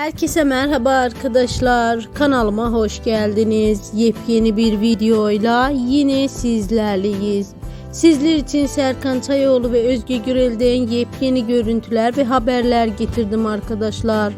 Herkese merhaba arkadaşlar. Kanalıma hoş geldiniz. Yepyeni bir videoyla yine sizlerleyiz. Sizler için Serkan Çayoğlu ve Özge Gürel'den yepyeni görüntüler ve haberler getirdim arkadaşlar.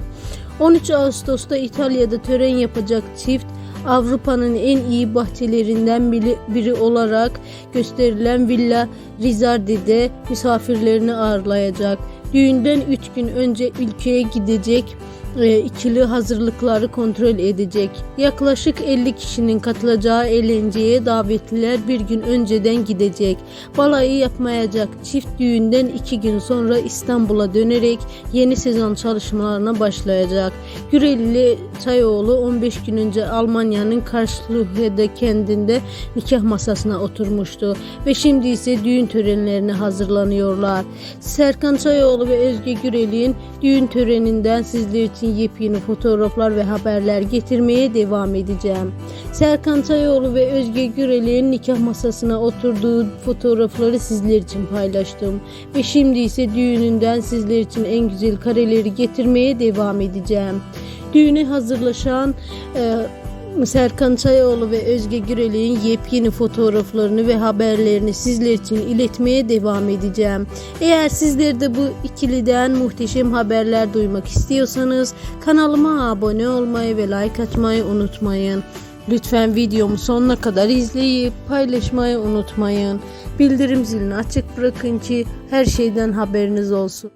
13 Ağustos'ta İtalya'da tören yapacak çift Avrupa'nın en iyi bahçelerinden biri, biri olarak gösterilen Villa Rizardi'de misafirlerini ağırlayacak. Düğünden 3 gün önce ülkeye gidecek e, ikili hazırlıkları kontrol edecek. Yaklaşık 50 kişinin katılacağı eğlenceye davetliler bir gün önceden gidecek. Balayı yapmayacak çift düğünden 2 gün sonra İstanbul'a dönerek yeni sezon çalışmalarına başlayacak. Gürelli Çayoğlu 15 gün önce Almanya'nın Karlsruhe'de kendinde nikah masasına oturmuştu ve şimdi ise düğün törenlerine hazırlanıyorlar. Serkan Çayoğlu ve Özge Gürel'in düğün töreninden sizler için yepyeni fotoğraflar ve haberler getirmeye devam edeceğim. Serkan Çayoğlu ve Özge Gürel'in nikah masasına oturduğu fotoğrafları sizler için paylaştım ve şimdi ise düğününden sizler için en güzel kareleri getirmeye devam edeceğim. Düğüne hazırlaşan e, Serkan Çayoğlu ve Özge Gürel'in yepyeni fotoğraflarını ve haberlerini sizler için iletmeye devam edeceğim. Eğer sizler de bu ikiliden muhteşem haberler duymak istiyorsanız kanalıma abone olmayı ve like atmayı unutmayın. Lütfen videomu sonuna kadar izleyip paylaşmayı unutmayın. Bildirim zilini açık bırakın ki her şeyden haberiniz olsun.